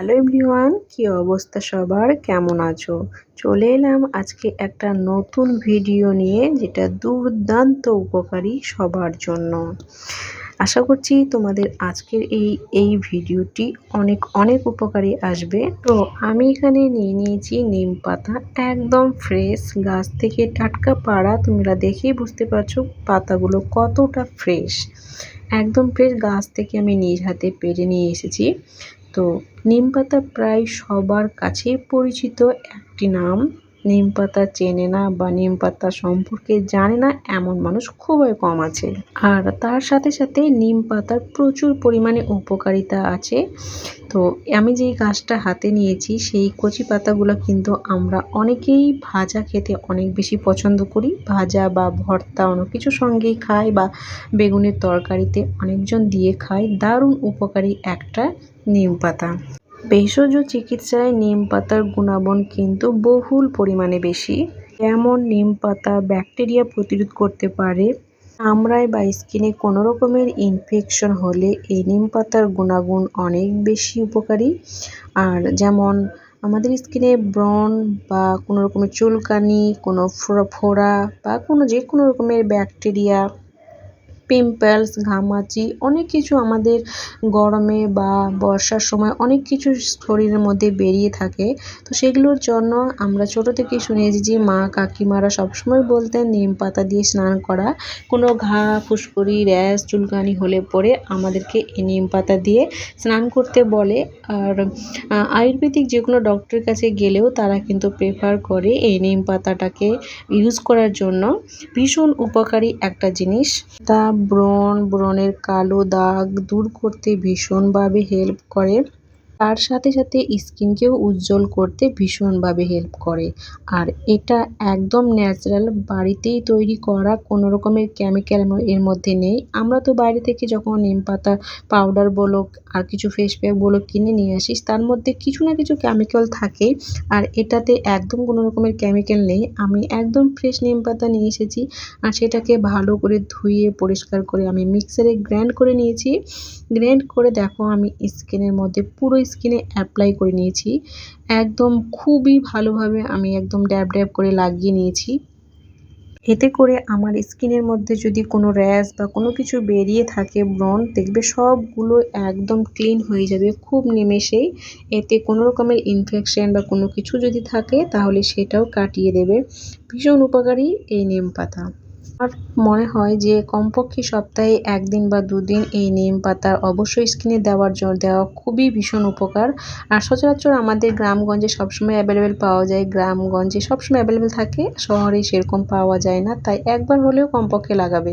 Hello everyone কি অবস্থা সবার? কেমন আছো? চলে এলাম আজকে একটা নতুন ভিডিও নিয়ে, যেটা দুর্দান্ত উপকারী সবার জন্য। আশা করছি তোমাদের আজকের এই এই ভিডিওটি অনেক অনেক উপকারী আসবে। তো আমি এখানে নিয়ে নিয়েছি নিম পাতা, একদম ফ্রেশ গাছ থেকে টাটকা পাড়া। তোমরা দেখেই বুঝতে পারছ পাতাগুলো কতটা ফ্রেশ একদম ফ্রেশ গাছ থেকে আমি নিজ হাতে পেরে নিয়ে এসেছি। নিম পাতা প্রায় সবার কাছেই পরিচিত একটি নাম। নিম পাতা চেনে না বা নিম পাতা সম্পর্কে জানে না এমন মানুষ খুবই কম আছে। আর তার সাথে সাথে নিম পাতার প্রচুর পরিমাণে উপকারিতা আছে। তো আমি যেই গাছটা হাতে নিয়েছি, সেই কচি পাতাগুলো কিন্তু আমরা অনেকেই ভাজা খেতে অনেক বেশি পছন্দ করি। ভাজা বা ভর্তা অন্য কিছু সঙ্গেই খাই বা বেগুনের তরকারিতে অনেকজন দিয়ে খায়। দারুণ উপকারী একটা নিম পাতা। ভেষজ চিকিৎসায় নিম পাতার গুণাগুণ কিন্তু বহুল পরিমাণে বেশি। যেমন নিম পাতা ব্যাকটেরিয়া প্রতিরোধ করতে পারে, চামড়ায় বা স্কিনে কোনো রকমের ইনফেকশন হলে এই নিম পাতার গুণাগুণ অনেক বেশি উপকারী। আর যেমন আমাদের স্কিনে ব্রণ বা কোনো রকমের চুলকানি, কোনো ফোড়া বা কোনো যে কোনো রকমের ব্যাকটেরিয়া পিম্পলস ঘামাচি, অনেক কিছু আমাদের গরমে বা বর্ষার সময় অনেক কিছু শরীরের মধ্যে বেরিয়ে থাকে। তো সেগুলোর জন্য আমরা ছোটো থেকেই শুনেছি যে মা কাকিমারা সবসময় বলতেন, নিম পাতা দিয়ে স্নান করা। কোনো ঘা, ফুসকুড়ি, র্যাশ, চুলকানি হলে পরে আমাদেরকে এই নিম পাতা দিয়ে স্নান করতে বলে। আর আয়ুর্বেদিক যে কোনো ডক্টরের কাছে গেলেও তারা কিন্তু প্রেফার করে এই নিম পাতাটাকে ইউজ করার জন্য। ভীষণ উপকারী একটা জিনিস। তা ব্রণ ব্রণের কালো দাগ দূর করতে ভীষণভাবে হেল্প করে। তার সাথে সাথে স্কিনকেও উজ্জ্বল করতে ভীষণভাবে হেল্প করে। আর এটা একদম ন্যাচারাল বাড়িতেই তৈরি করা কোনো রকমের কেমিক্যাল এর মধ্যে নেই। আমরা তো বাইরে থেকে যখন নিম পাতা পাউডার বলো আর কিছু ফেস প্যাক বলো কিনে নিয়ে আসিস, তার মধ্যে কিছু না কিছু কেমিক্যাল থাকে আর এটাতে একদম কোনো রকমের কেমিক্যাল নেই। আমি একদম ফ্রেশ নিম পাতা নিয়ে এসেছি আর সেটাকে ভালো করে ধুয়ে, পরিষ্কার করে আমি মিক্সারে গ্র্যান্ড করে নিয়েছি। গ্র্যান্ড করে দেখো আমি স্কিনের মধ্যে পুরো স্কিনে অ্যাপ্লাই করে নিয়েছি। একদম খুবই ভালোভাবে আমি একদম ড্যাব ড্যাব করে লাগিয়ে নিয়েছি। এতে করে আমার স্কিনের মধ্যে যদি কোনো র্যাশ বা কোনো কিছু বেরিয়ে থাকে, ব্রণ, দেখবে সবগুলো একদম ক্লিন হয়ে যাবে, খুব নিমেষেই। এতে কোনো রকমের ইনফেকশন বা কোনো কিছু যদি থাকে, তাহলে সেটাও কাটিয়ে দেবে। ভীষণ উপকারী এই নিম পাতা। আমার মনে হয় যে কমপক্ষে সপ্তাহে একদিন বা দুদিন এই নিম পাতা অবশ্যই স্কিনে দেওয়ার জন্য দেওয়া খুবই ভীষণ উপকার। আর সচরাচর আমাদের গ্রামগঞ্জে সবসময় অ্যাভেলেবেল পাওয়া যায়, গ্রামগঞ্জে সবসময় অ্যাভেলেবেল থাকে, শহরে সেরকম পাওয়া যায় না, তাই একবার হলেও কমপক্ষে লাগাবে।